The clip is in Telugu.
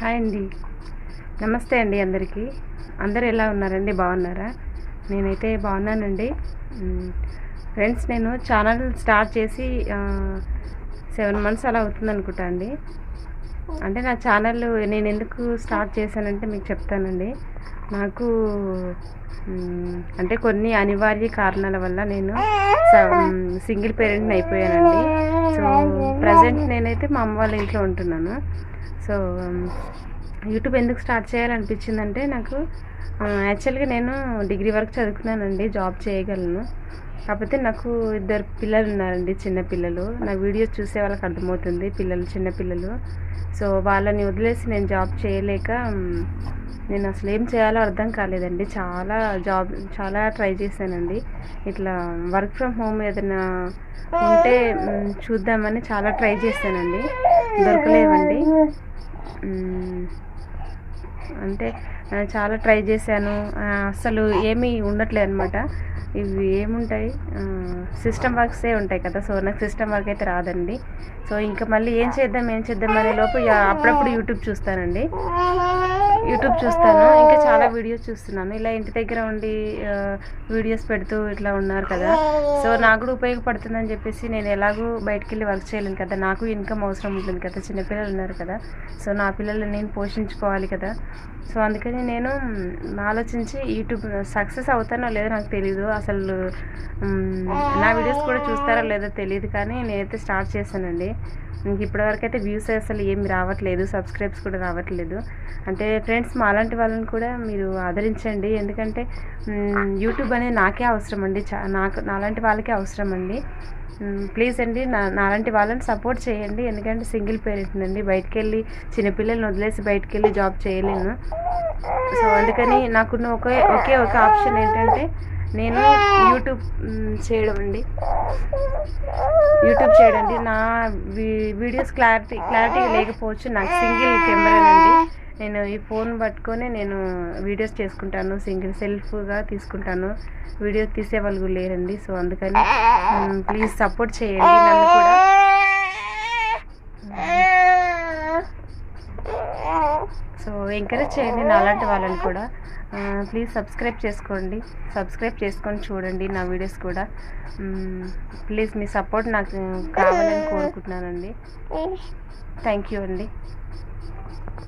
హాయ్ అండి. నమస్తే అండి అందరికీ. అందరు ఎలా ఉన్నారండి? బాగున్నారా? నేనైతే బాగున్నానండి. ఫ్రెండ్స్ నేను ఛానల్ స్టార్ట్ చేసి సెవెన్ మంత్స్ అలా అవుతుంది అనుకుంటా అండి. అంటే నా ఛానల్ నేను ఎందుకు స్టార్ట్ చేశానంటే మీకు చెప్తానండి. నాకు అంటే కొన్ని అనివార్య కారణాల వల్ల నేను సింగిల్ పేరెంట్ని అయిపోయానండి. సో ప్రజెంట్ నేనైతే మా అమ్మ వాళ్ళ ఇంట్లో ఉంటున్నాను. సో యూట్యూబ్ ఎందుకు స్టార్ట్ చేయాలనిపించిందంటే నాకు యాక్చువల్గా నేను డిగ్రీ వరకు చదువుకున్నానండి జాబ్ చేయగలను. కాకపోతే నాకు ఇద్దరు పిల్లలు ఉన్నారండి చిన్న పిల్లలు. నా వీడియోస్ చూసే వాళ్ళకి అర్థమవుతుంది పిల్లలు చిన్న పిల్లలు. సో వాళ్ళని వదిలేసి నేను జాబ్ చేయలేక నేను అసలు ఏం చేయాలో అర్థం కాలేదండి. చాలా జాబ్ చాలా ట్రై చేశానండి. ఇట్లా వర్క్ ఫ్రమ్ హోమ్ ఏదైనా ఉంటే చూద్దామని చాలా ట్రై చేశానండి. దొరకలేవండి. అంటే చాలా ట్రై చేశాను. అసలు ఏమీ ఉండట్లేదు అనమాట ఇవి ఏముంటాయి? సిస్టమ్ వర్క్సే ఉంటాయి కదా. సో నాకు సిస్టమ్ వర్క్ అయితే రాదండి. సో ఇంకా మళ్ళీ ఏం చేద్దాం ఏం చేద్దాం అనే లోపు అప్పుడప్పుడు యూట్యూబ్ చూస్తానండి. యూట్యూబ్ చూస్తాను. ఇంకా చాలా వీడియోస్ చూస్తున్నాను. ఇలా ఇంటి దగ్గర ఉండి వీడియోస్ పెడుతూ ఇట్లా ఉన్నారు కదా. సో నాకు కూడా ఉపయోగపడుతుందని చెప్పేసి నేను ఎలాగూ బయటికి వెళ్ళి వర్క్ చేయలేను కదా. నాకు ఇన్కమ్ అవసరం ఉంటుంది కదా. చిన్నపిల్లలు ఉన్నారు కదా. సో నా పిల్లల్ని నేను పోషించుకోవాలి కదా. సో అందుకని నేను ఆలోచించి యూట్యూబ్ సక్సెస్ అవుతానో లేదో నాకు తెలియదు అసలు నా వీడియోస్ కూడా చూస్తారో లేదో తెలియదు కానీ నేనైతే స్టార్ట్ చేశానండి. ఇంక ఇప్పటివరకు అయితే వ్యూస్ అసలు ఏమి రావట్లేదు సబ్స్క్రైబ్స్ కూడా రావట్లేదు. అంటే ఫ్రెండ్స్ మా అలాంటి వాళ్ళని కూడా మీరు ఆదరించండి. ఎందుకంటే యూట్యూబ్ అనేది నాకే అవసరం అండి. చా నాకు నాలాంటి వాళ్ళకే అవసరం అండి. ప్లీజ్ అండి నా నాలాంటి వాళ్ళని సపోర్ట్ చేయండి. ఎందుకంటే సింగిల్ పేరెంట్ అండి బయటికి వెళ్ళి చిన్నపిల్లల్ని వదిలేసి బయటికి వెళ్ళి జాబ్ చేయలేను. సో అందుకని నాకున్న ఒకే ఒకే ఒక ఆప్షన్ ఏంటంటే నేను యూట్యూబ్ చేయడం అండి. యూట్యూబ్ చేయడండి. నా వీ- వీడియోస్ క్లారిటీ క్లారిటీ లేకపోవచ్చు. నాకు సింగిల్ కెమెరానండి నేను ఈ ఫోన్ పట్టుకొని నేను వీడియోస్ చేసుకుంటాను. సింగిల్ సెల్ఫ్గా తీసుకుంటాను. వీడియోస్ తీసే వాళ్ళు కూడా లేరండి. సో అందుకని ప్లీజ్ సపోర్ట్ చేయండి నన్ను కూడా. సో ఎంకరేజ్ చేయండి నా అలాంటి వాళ్ళని కూడా. ప్లీజ్ సబ్స్క్రైబ్ చేసుకోండి. సబ్స్క్రైబ్ చేసుకొని చూడండి నా వీడియోస్ కూడా. ప్లీజ్ మీ సపోర్ట్ నాకు కావాలని కోరుకుంటున్నానండి. థ్యాంక్ యూ అండి.